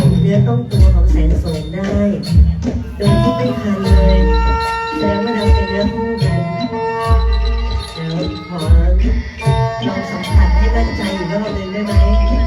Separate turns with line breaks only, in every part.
ถึงเนื้อต้องตัวของแสงโสงได้ โดยที่ไม่คันเลยแสดงว่าเรเป็นเนื้อคู่กันเดี๋ยวขอลองสัมผัสให้มั่นใจอีกรอบหนึ่งได้ไหม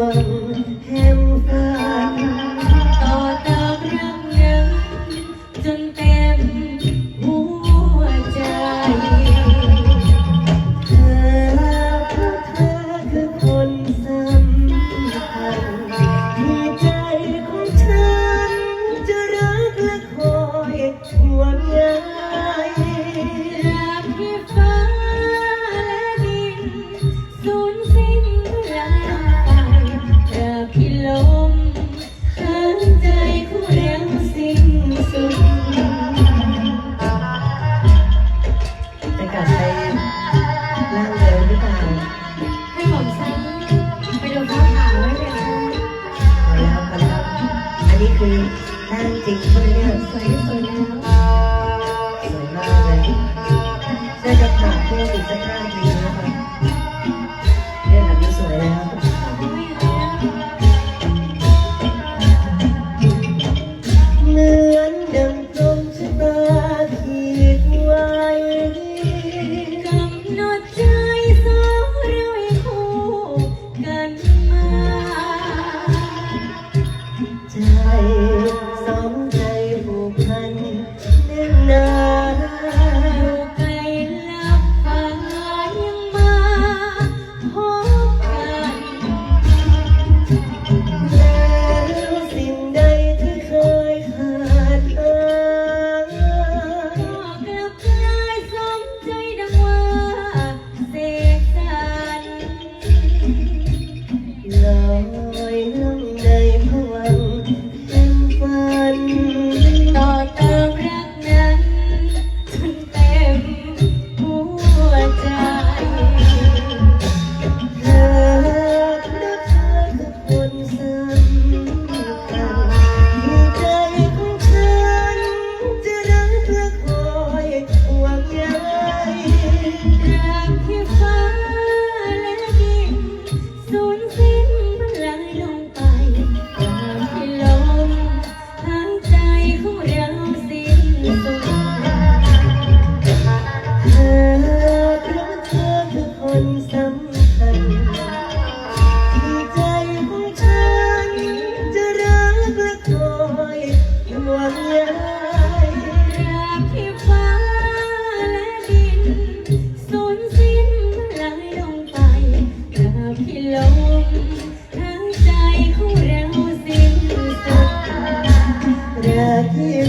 วัง
แห่ต่
อตอกรักนั้นจนเต็มหัวใจ
เธอเพรเธอคือคน นี่คือ
นั่ง
จริง
คนย
นี่ย
สวยที่สุดแล้ว
สวยมากเลยน่าจะฝากเพื่
อน
อี
ก
สักห
น้าหนึ่
ง
ที่